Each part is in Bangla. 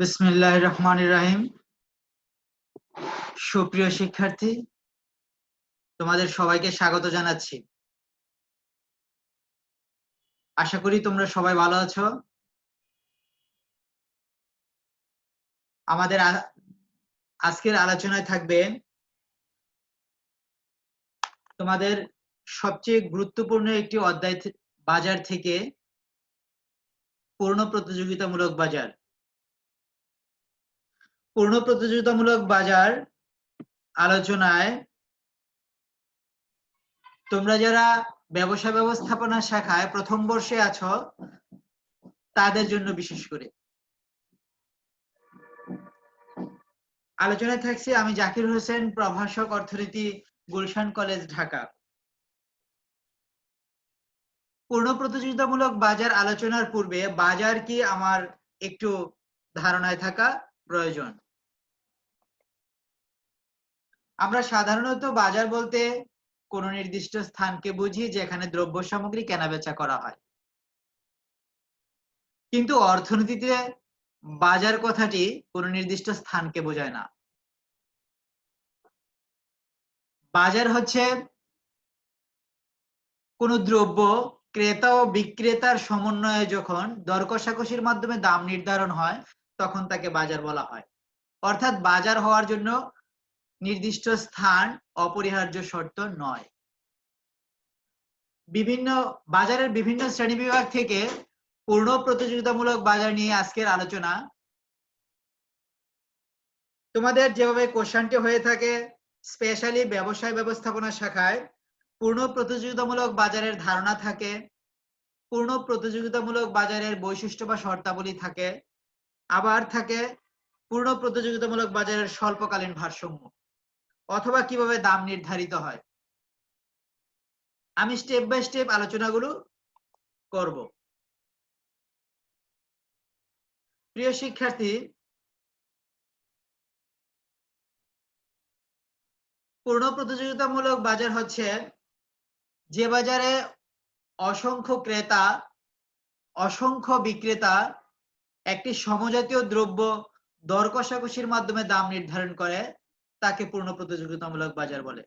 বিসমিল্লাহ রহমান রাহিম। সুপ্রিয় শিক্ষার্থী, তোমাদের সবাইকে স্বাগত জানাচ্ছি। আশা করি তোমরা সবাই ভালো আছো। আমাদের আজকের আলোচনায় থাকবে তোমাদের সবচেয়ে গুরুত্বপূর্ণ একটি অধ্যায় বাজার থেকে পূর্ণ প্রতিযোগিতামূলক বাজার। পূর্ণ প্রতিযোগিতামূলক বাজার আলোচনায় তোমরা যারা ব্যবসা ব্যবস্থাপনা শাখায় প্রথম বর্ষে আছো, তাদের জন্য বিশেষ করে। আলোচনায় থাকছি আমি জাকির হোসেন, প্রভাষক অর্থনীতি, গুলশান কলেজ, ঢাকা। পূর্ণ প্রতিযোগিতামূলক বাজার আলোচনার পূর্বে বাজার কি আমার একটু ধারণায় থাকা প্রয়োজন? আমরা সাধারণত বাজার বলতে কোনো নির্দিষ্ট স্থানকে বুঝি যেখানে দ্রব্য সামগ্রী কেনাবেচা করা হয়। কিন্তু অর্থনীতিতে বাজার কথাটি কোনো নির্দিষ্ট স্থানকে বোঝায় না। বাজার হচ্ছে কোনো দ্রব্য ক্রেতা ও বিক্রেতার সমন্বয়ে যখন দর কষাকষির মাধ্যমে দাম নির্ধারণ হয়, তখন তাকে বাজার বলা হয়। অর্থাৎ বাজার হওয়ার জন্য নির্দিষ্ট স্থান অপরিহার্য শর্ত নয়। বিভিন্ন, বাজারের বিভিন্ন শ্রেণি বিভাগ থেকে পূর্ণ প্রতিযোগিতামূলক বাজার নিয়ে আজকের আলোচনা। তোমাদের যেভাবে কোশ্চানটি হয়ে থাকে, স্পেশালি ব্যবসায় ব্যবস্থাপনা শাখায়, পূর্ণ প্রতিযোগিতামূলক বাজারের ধারণা থাকে, পূর্ণ প্রতিযোগিতামূলক বাজারের বৈশিষ্ট্য বা শর্তাবলী থাকে, আবার থাকে পূর্ণ প্রতিযোগিতামূলক বাজারের স্বল্পকালীন ভারসাম্য। অথবা কীভাবে দাম নির্ধারিত হয়? আমি স্টেপ বাই স্টেপ আলোচনাগুলো করব। প্রিয় শিক্ষার্থী, পূর্ণ প্রতিযোগিতামূলক বাজার হচ্ছে যে বাজারে অসংখ্য ক্রেতা, অসংখ্য বিক্রেতা একটি সমজাতীয় দ্রব্য দর কষাকষির মাধ্যমে দাম নির্ধারণ করে। তাকে পূর্ণ প্রতিযোগিতামূলক বাজার বলে।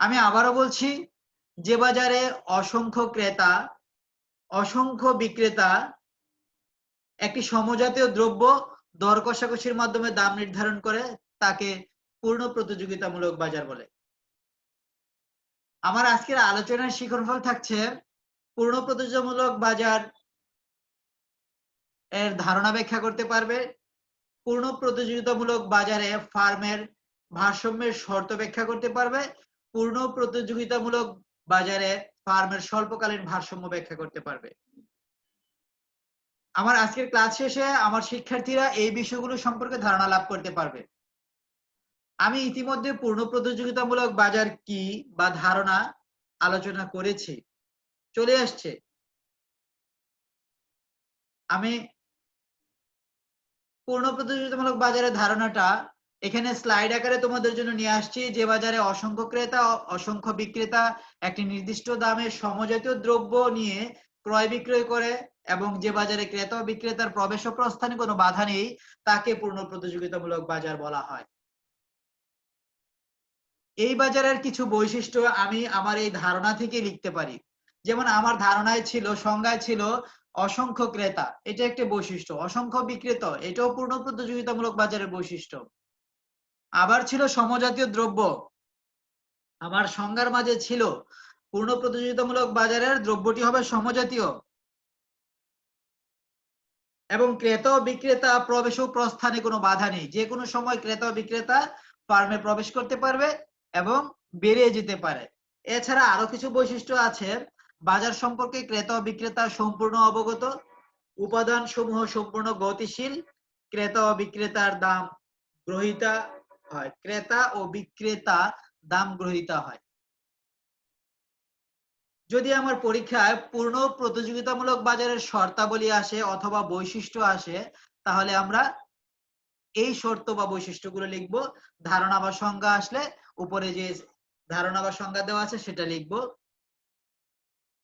আমি আবারও বলছি, যে বাজারে অসংখ্য ক্রেতা, অসংখ্য বিক্রেতা একটি সমজাতীয় দ্রব্য দর কষাকষির মাধ্যমে দাম নির্ধারণ করে তাকে পূর্ণ প্রতিযোগিতামূলক বাজার বলে। আমার আজকের আলোচনার শিখরফল থাকছে, পূর্ণ প্রতিযোগিতামূলক বাজার এর ধারণা ব্যাখ্যা করতে পারবে পূর্ণ প্রতিযোগিতামূলক বাজারে ফার্মের ভারসাম্যের শর্ত ব্যাখ্যা করতে পারবে। পূর্ণ প্রতিযোগিতামূলক বাজারে ফার্মের স্বল্পকালীন ভারসাম্য ব্যাখ্যা করতে পারবে। আমার আজকের ক্লাস শেষে আমার শিক্ষার্থীরা এই বিষয়গুলো সম্পর্কে ধারণা লাভ করতে পারবে। আমি ইতিমধ্যে পূর্ণ প্রতিযোগিতামূলক বাজার কি বা ধারণা আলোচনা করেছি। চলে আসছে। আমি পূর্ণ প্রতিযোগিতামূলক বাজারের ধারণাটা, এখানে স্লাইড আকারে তোমাদের জন্য নিয়ে আসছি। যে বাজারে অসংখ্য ক্রেতা, অসংখ্য বিক্রেতা, একটি নির্দিষ্ট দামে সমজাতীয় দ্রব্য নিয়ে ক্রয় বিক্রয় করে এবং যে বাজারে ক্রেতা ও বিক্রেতার প্রবেশ ও প্রস্থানে কোনো বাধা নেই, তাকে পূর্ণ প্রতিযোগিতামূলক বাজার বলা হয়। এই বাজারের কিছু বৈশিষ্ট্য আমি আমার এই ধারণা থেকে লিখতে পারি। যেমন আমার ধারণায় ছিল, সংজ্ঞায় ছিল অসংখ্য ক্রেতা, এটা একটা বৈশিষ্ট্য। অসংখ্য বিক্রেতা, এটাও পূর্ণ প্রতিযোগিতামূলক বাজারের বৈশিষ্ট্য। আবার ছিল সমজাতীয় দ্রব্য। আমার সংজ্ঞার মাঝে ছিল, পূর্ণ প্রতিযোগিতামূলক বাজারের দ্রব্যটি হবে সমজাতীয়। এবং ক্রেতা বিক্রেতা প্রবেশ ও প্রস্থানে কোনো বাধা নেই। যে কোনো সময় ক্রেতা বিক্রেতা ফার্মে প্রবেশ করতে পারবে এবং বেরিয়ে যেতে পারে। এছাড়া আরও কিছু বৈশিষ্ট্য আছে। বাজার সম্পর্কে ক্রেতা ও বিক্রেতা সম্পূর্ণ অবগত উপাদান সমূহ সম্পূর্ণ গতিশীল, ক্রেতা ও বিক্রেতার দাম গ্রহিতা হয়। ক্রেতা ও বিক্রেতা দাম গ্রহিতা হয়। যদি আমার পরীক্ষায় পূর্ণ প্রতিযোগিতামূলক বাজারের শর্তাবলী আসে অথবা বৈশিষ্ট্য আসে, তাহলে আমরা এই শর্ত বা বৈশিষ্ট্যগুলো লিখব। ধারণা বা সংজ্ঞা আসলে উপরে যে ধারণা বা সংজ্ঞা দেওয়া আছে সেটা লিখব।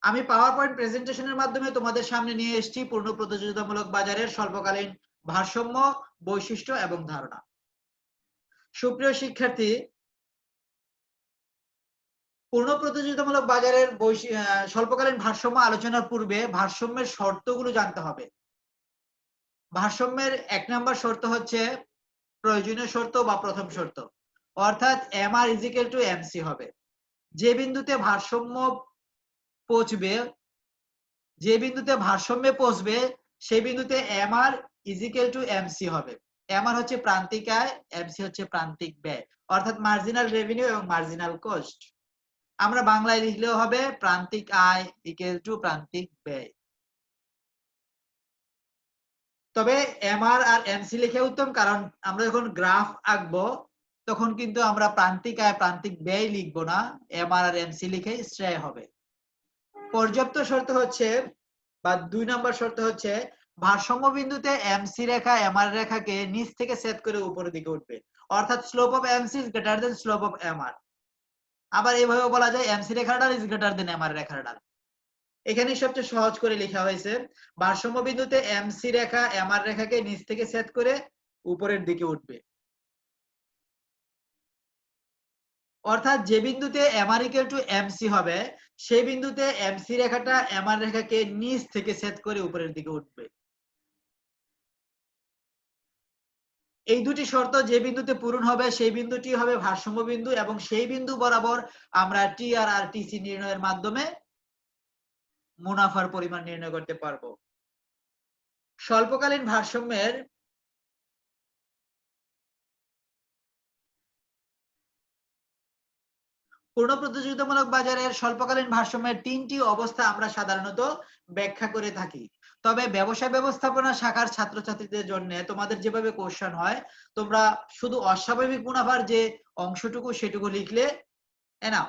আমি পাওয়ার পয়েন্ট প্রেজেন্টেশনের মাধ্যমে তোমাদের সামনে নিয়ে এসেছি পূর্ণ প্রতিযোগিতামূলক বাজারের স্বল্পকালীন ভারসাম্য, বৈশিষ্ট্য এবং ধারণা। সুপ্রিয় শিক্ষার্থী, পূর্ণ প্রতিযোগিতামূলক বাজারের স্বল্পকালীন ভারসাম্য আলোচনার পূর্বে ভারসাম্যের শর্তগুলো জানতে হবে। ভারসাম্যের এক নম্বর শর্ত হচ্ছে প্রয়োজনীয় শর্ত বা প্রথম শর্ত। অর্থাৎ M R equal to MC হবে। যে বিন্দুতে ভারসাম্য পৌঁছবে, যে বিন্দুতে ভারসাম্যে পৌঁছবে, সেই বিন্দুতে M R is equal to MC হবে। এম আর হচ্ছে প্রান্তিক আয় এমসি হচ্ছে প্রান্তিক ব্যয়। অর্থাৎ মার্জিনাল রেভিনিউ এবং মার্জিনাল কস্ট আমরা বাংলায় লিখলেও হবে, প্রান্তিক আয় ইকুয়াল টু প্রান্তিক ব্যয়। তবে এমআর আর আর এমসি লিখে উত্তম, কারণ আমরা যখন গ্রাফ আঁকবো, তখন কিন্তু আমরা প্রান্তিক আয়, প্রান্তিক ব্যয় লিখব না। এমআর আর এমসি লিখে শ্রেয় হবে। পর্যাপ্ত শর্ত হচ্ছে বা দুই নম্বর শর্ত হচ্ছে ভারসাম্য বিন্দুতে এমসি রেখা এমআর রেখাকে নিচ থেকে সেট করে উপরের দিকে উঠবে। অর্থাৎ slope of MC is greater than slope of MR আবার এইভাবে বলা যায় এমসি রেখার ডাল ইজ গ্রেটার দেন এমআর রেখার ডাল এখানে সবচেয়ে সহজ করে লেখা হয়েছে, ভারসাম্য বিন্দুতে এমসি রেখা এমআর রেখাকে নিচ থেকে সেট করে উপরের দিকে উঠবে। অর্থাৎ যে বিন্দুতে এমআর ইকুয়াল টু এমসি হবে, সেই বিন্দুতে এমসি রেখাটা এমআর রেখাকে নিচ থেকে সেট করে উপরের দিকে উঠবে। এই দুটি শর্ত যে বিন্দুতে পূরণ হবে, সেই বিন্দুটি হবে ভারসাম্য বিন্দু এবং সেই বিন্দু বরাবর আমরা টি আর আর টিসি নির্ণয়ের মাধ্যমে মুনাফার পরিমাণ নির্ণয় করতে পারব। স্বল্পকালীন ভারসাম্যের পূর্ণ প্রতিযোগিতামূলক বাজারের স্বল্পকালীন ভারসাম্যের তিনটি অবস্থা আমরা সাধারণত ব্যাখ্যা করে থাকি। তবে ব্যবসা ব্যবস্থাপনা শাখার ছাত্রছাত্রীদের জন্য তোমাদের যেভাবে কোশ্চেন হয়, তোমরা শুধু অস্বাভাবিক মুনাফার যে অংশটুকু সেটুকু লিখলে এনাফ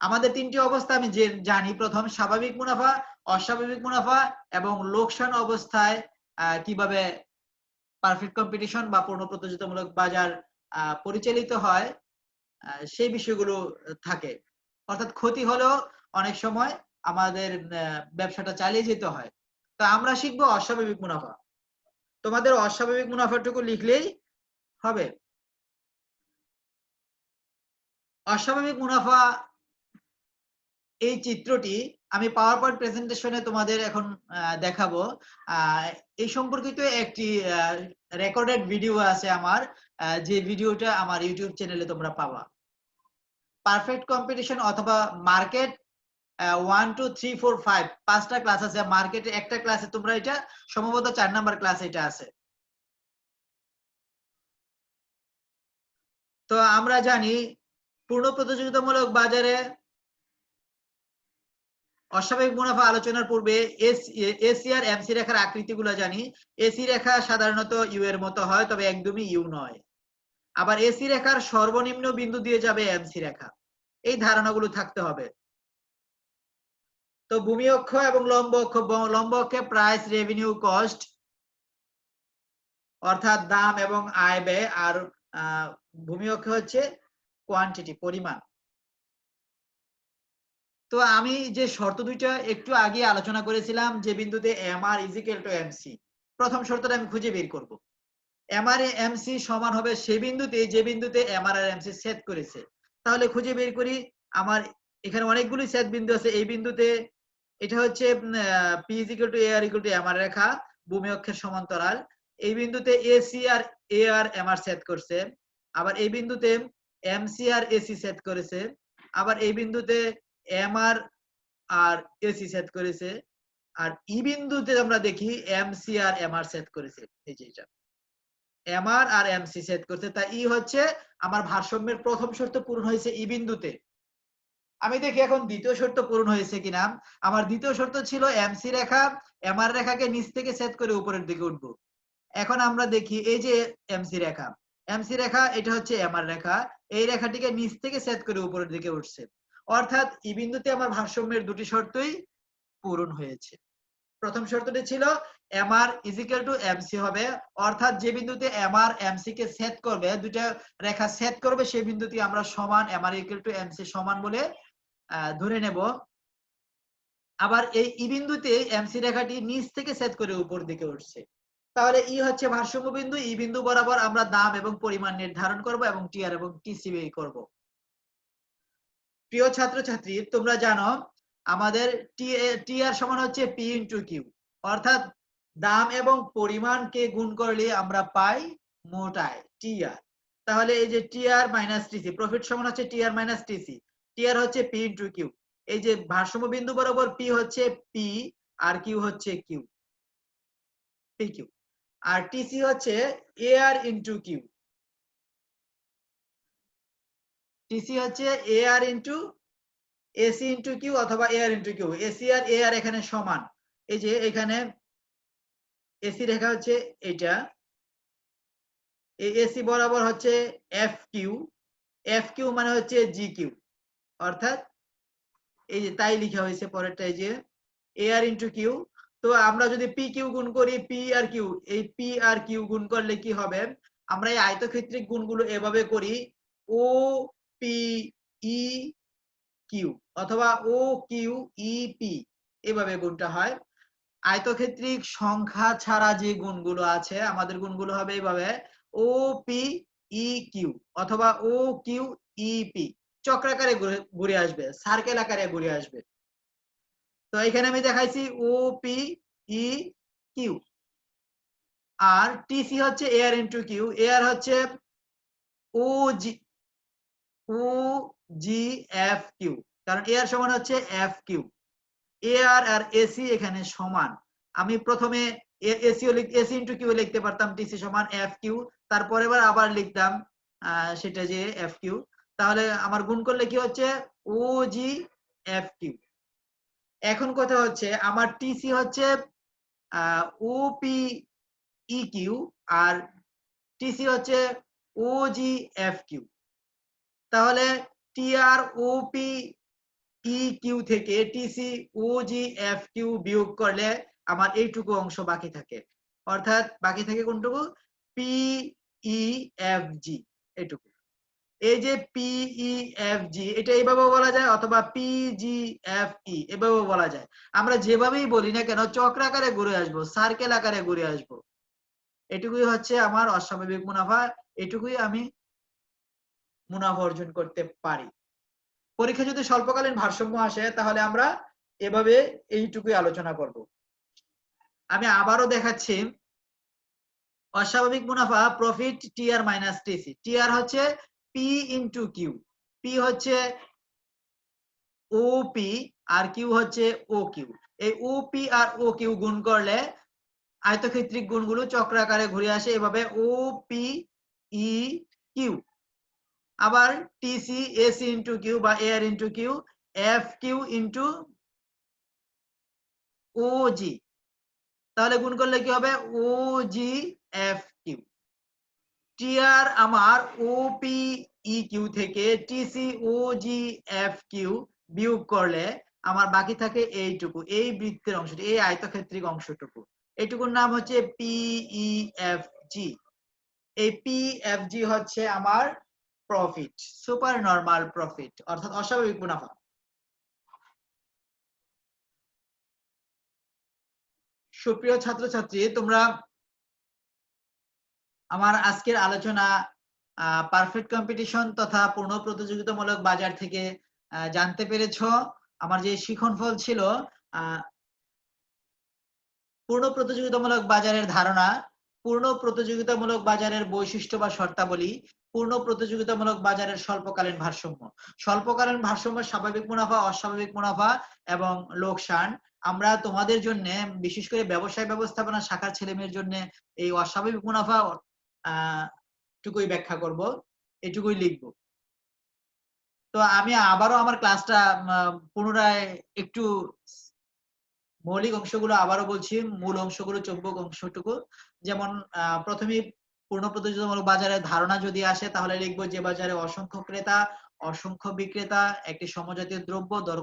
আমাদের তিনটি অবস্থা আমি যে জানি, প্রথম স্বাভাবিক মুনাফা, অস্বাভাবিক মুনাফা এবং লোকসান অবস্থায় কীভাবে পারফেক্ট কম্পিটিশন বা পূর্ণ প্রতিযোগিতামূলক বাজার পরিচালিত হয় সেই বিষয়গুলো থাকে। অর্থাৎ ক্ষতি হলেও অনেক সময় আমাদের ব্যবসাটা চালিয়ে যেতে হয়। তো আমরা শিখব অস্বাভাবিক মুনাফা। তোমাদের অস্বাভাবিক মুনাফাটুকু লিখলেই হবে। অস্বাভাবিক মুনাফা, এই চিত্রটি আমি পাওয়ার পয়েন্ট প্রেজেন্টেশনে তোমাদের এখন দেখাবো। এই সম্পর্কিত একটি রেকর্ডেড ভিডিও আছে আমার যে ভিডিওটা আমার ইউটিউব চ্যানেলে তোমরা পাবা। পারফেক্ট কম্পিটিশন অথবা market one two three four five পাঁচটা ক্লাস আছে। মার্কেটে একটা ক্লাসে তোমরা এটা সম্ভবত চার নাম্বার ক্লাস এটা আছে। তো আমরা জানি পূর্ণ প্রতিযোগিতামূলক বাজারে অস্বাভাবিক মুনাফা আলোচনার পূর্বে এসি আর এমসি রেখার আকৃতিগুলো জানি। এসি রেখা সাধারণত ইউ এর মতো হয়, তবে একদমই ইউ নয়। আবার এসি রেখার সর্বনিম্ন বিন্দু দিয়ে যাবে এমসি রেখা। এই ধারণাগুলো থাকতে হবে। তো ভূমি অক্ষ এবং লম্ব অক্ষ লম্ব অক্ষে প্রাইস রেভিনিউ কস্ট অর্থাৎ দাম এবং আয়, ব্যয় আর ভূমি অক্ষ হচ্ছে কোয়ান্টিটি পরিমাণ। তো আমি যে শর্ত দুইটা একটু আগে আলোচনা করেছিলাম যে বিন্দুতে M R equal to MC প্রথম শর্তটা আমি খুঁজে বের করব। এম আর এমসি সমান হবে সেই বিন্দুতে যে বিন্দুতে এম আর এমসি সেট করেছে। তাহলে খুঁজে বের করি, আমার এখানে অনেকগুলি সেট বিন্দু আছে, এই বিন্দুতে এটা হচ্ছে P equal to A R equal to M R রেখা, ভূমি অক্ষের সমান্তরাল। এই বিন্দুতে AC R A R M R set করছে। আবার এই বিন্দুতে এমসি আর এসি সেট করেছে। আবার এই বিন্দুতে এম আর এসি সেট করেছে। আর ই বিন্দুতে আমরা দেখি এমসি আর এম আর সেট করেছে। এই যে এটা। এম আর এমসি সেট করছে তা ই হচ্ছে আমার ভারসাম্যের প্রথম শর্ত পূরণ হয়েছে ই বিন্দুতে। আমি দেখি এখন দ্বিতীয় শর্ত পূরণ হয়েছে কিনা। আমার দ্বিতীয় শর্ত ছিল এমসি রেখা এম আর রেখাকে নিচ থেকে সেট করে উপরের দিকে উঠবো। এখন আমরা দেখি এই যে এমসি রেখা। এমসি রেখা, এটা হচ্ছে এম আর রেখা। এই রেখাটিকে নিচ থেকে সেট করে উপরের দিকে উঠছে। অর্থাৎ ই বিন্দুতে আমার ভারসাম্যের দুটি শর্তই পূরণ হয়েছে। প্রথম শর্তটি ছিল M R equal to MC হবে। অর্থাৎ যে বিন্দুতে এম আর এমসি কে সেট করবে দুটা রেখা সেট করবে, সেই বিন্দুটি আমরা সমান M R equal to MC সমান বলে ধরে নেব। আবার এই ই বিন্দুতে এমসি রেখাটি নিচ থেকে সেট করে উপর দিকে উঠছে। তাহলে ই হচ্ছে ভারসাম্য বিন্দু। ই বিন্দু বরাবর আমরা দাম এবং পরিমাণ নির্ধারণ করব এবং টিআর এবং টিসি বের করব। প্রিয় ছাত্রছাত্রী, তোমরা জানো আমাদের টিআর সমান হচ্ছে পি ইন্টু কিউ অর্থাৎ দাম এবং পরিমাণকে গুণ করলে আমরা পাই মোট আয় টিআর তাহলে এই যে টিআর মাইনাস টিসি প্রফিট সমান হচ্ছে টিআর মাইনাস টিসি টিআর হচ্ছে পি ইন্টু কিউ এই যে ভারসাম্য বিন্দু বরাবর পি হচ্ছে পি আর কিউ হচ্ছে কিউ পি কিউ আর টিসি হচ্ছে A R into Q TC হচ্ছে A R into AC into Q অথবা A R into Q AC R A R এখানে সমান। এই যে এখানে এসি রেখা হচ্ছে এটা এসি বরাবর হচ্ছে এফ কিউ এফ কিউ মানে হচ্ছে জি কিউ অর্থাৎ এই যে তাই লিখা হয়েছে পরেরটা, এই যে এ আর ইন্টু কিউ তো আমরা যদি পি কিউ গুণ করি পি আর কিউ এই পি আর কিউ গুণ করলে কি হবে? আমরা এই আয়তক্ষেত্রিক গুণগুলো এভাবে করি। ও পি ই কিউ অথবা ও কিউ ই পি এভাবে গুণটা হয়। আয়তক্ষেত্রিক সংখ্যা ছাড়া যে গুণগুলো আছে, আমাদের গুণগুলো হবে এইভাবে ও পি ই কিউ অথবা ও কিউ ই পি। চক্রাকারে ঘুরে আসবে সার্কেল আকারে ঘুরে আসবে। তো এখানে আমি দেখাইছি ও পি ই কিউ। আর টিসি হচ্ছে এয়ার ইন্টু কিউ এয়ার হচ্ছে ও জি ও জি কারণ এয়ার সমান হচ্ছে এফ কিউ এআর আর এসি এখানে সমান। আমি প্রথমে এসিও এসি ইন্টু কিউ লিখতে পারতাম টিসি সমান এফ কিউ তারপরে এবার আবার লিখতাম সেটা যে এফ কিউ তাহলে আমার গুণ করলে কি হচ্ছে? ও জি এফ কিউ এখন কথা হচ্ছে, আমার টিসি হচ্ছে ও পি ই কিউ আর টিসি হচ্ছে ও জি এফ কিউ তাহলে TR O P E Q থেকে TC O G F Q বিয়োগ করলে আমার এইটুকু অংশ বাকি থাকে। অর্থাৎ বাকি থাকে কোনটুকু? পি ই এফ জি এটুকু এই যে পিই এফ জি এটা এইভাবে বলা যায় অথবা পি জি এফ ই এভাবে বলা যায়। আমরা যেভাবেই বলি না কেন, চক্রাকারে ঘুরে আসব সার্কেল আকারে ঘুরে আসব। এটুকুই হচ্ছে আমার অস্বাভাবিক মুনাফা, এটুকুই আমি মুনাফা অর্জন করতে পারি। পরীক্ষা যদি স্বল্পকালীন ভারসাম্য আসে, তাহলে আমরা এভাবে এইটুকুই আলোচনা করব। আমি আবারও দেখাচ্ছি, অস্বাভাবিক মুনাফা profit TR minus TC TR হচ্ছে পি ইন্টু কিউ পি হচ্ছে ও পি আর কিউ হচ্ছে ও কিউ এই O P R O Q গুণ করলে আয়তক্ষেত্রিক গুণগুলো চক্রাকারে ঘুরে আসে, এভাবে ও পি ই কিউ আবার টিসি এসি ইন্টু কিউ বা AR into Q F Q into O G তাহলে গুণ করলে কি হবে? O G F Q TR আমার ওপি ই কিউ থেকে TC O G F Q বিয়োগ করলে আমার বাকি থাকে এইটুকু, এই বৃত্তের অংশটি, এই আয়তক্ষেত্রিক অংশটুকু। এইটুকুর নাম হচ্ছে পিই এফ জি এই পি এফ জি হচ্ছে আমার প্রফিট সুপার নরমাল প্রফিট অর্থাৎ অস্বাভাবিক মুনাফা। সুপ্রিয় ছাত্রছাত্রী, তোমরা আমার আজকের আলোচনা পারফেক্ট কম্পিটিশন তথা পূর্ণ প্রতিযোগিতামূলক বাজার থেকে জানতে পেরেছ। আমার যে শিখন ফল ছিল পূর্ণ প্রতিযোগিতামূলক বাজারের ধারণা পূর্ণ প্রতিযোগিতামূলক বাজারের বৈশিষ্ট্য বা শর্তাবলী, পূর্ণ প্রতিযোগিতামূলক বাজারের স্বল্পকালীন ভারসাম্য। স্বল্পকালীন ভারসাম্য স্বাভাবিক মুনাফা, অস্বাভাবিক মুনাফা এবং লোকসান। আমরা তোমাদের জন্য, বিশেষ করে ব্যবসায় ব্যবস্থাপনা শাখার ছেলে মেয়ের জন্য এই অস্বাভাবিক মুনাফা টুকুই ব্যাখ্যা করব, এটুকুই লিখব। তো আমি আবারও আমার ক্লাসটা পুনরায় একটু মৌলিক অংশগুলো আবারও বলছি, মূল অংশগুলো চব্বক অংশটুকু। যেমন প্রথমে পূর্ণ প্রতিযোগিতামূলক বাজারের ধারণা যদি আসে, তাহলে লিখব যে বাজারে অসংখ্য ক্রেতা, অসংখ্য বিক্রেতা একটি সমজাতীয় দ্রব্য দর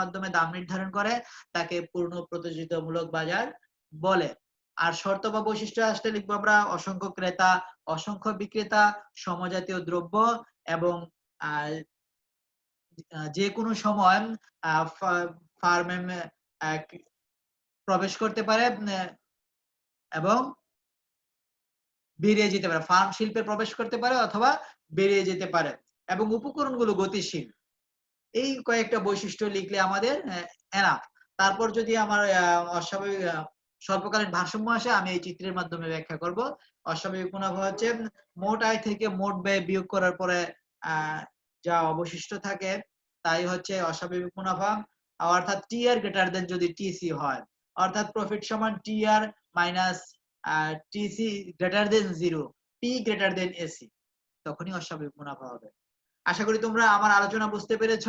মাধ্যমে দাম নির্ধারণ করে, তাকে পূর্ণ প্রতিযোগিতামূলক বাজার বলে। আর শর্ত বা বৈশিষ্ট্য আসলে লিখব আমরা অসংখ্য ক্রেতা, অসংখ্য বিক্রেতা, সমজাতীয় দ্রব্য এবং যে কোনো সময় ফার্মে প্রবেশ করতে পারে এবং বেরিয়ে যেতে পারে। ফার্ম শিল্পে প্রবেশ করতে পারে অথবা বেরিয়ে যেতে পারে এবং উপকরণগুলো গতিশীল। এই কয়েকটা বৈশিষ্ট্য লিখলে আমাদের এনাফ তারপর যদি আমার অস্বাভাবিক স্বল্পকালীন ভারসাম্য আসে, আমি এই চিত্রের মাধ্যমে ব্যাখ্যা করব। অস্বাভাবিক মুনাফা হচ্ছে মোট আয় থেকে মোট ব্যয় বিয়োগ করার পরে যা অবশিষ্ট থাকে, তাই হচ্ছে অস্বাভাবিক মুনাফা অর্থাৎ টি আর গ্রেটার দেন যদি টিসি হয় অর্থাৎ প্রফিট সমান T R minus TC greater than zero P greater than AC তখনই অস্বাভাবিক মুনাফা হবে। আশা করি তোমরা আমার আলোচনা বুঝতে পেরেছ।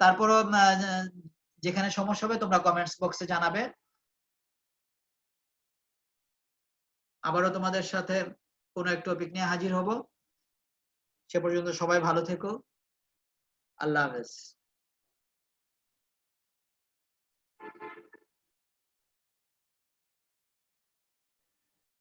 তারপরও যেখানে সমস্যা হবে তোমরা কমেন্টস বক্সে জানাবে। আবারও তোমাদের সাথে কোনো এক টপিক নিয়ে হাজির হব। সে পর্যন্ত সবাই ভালো থেকো। আল্লাহ হাফেজ।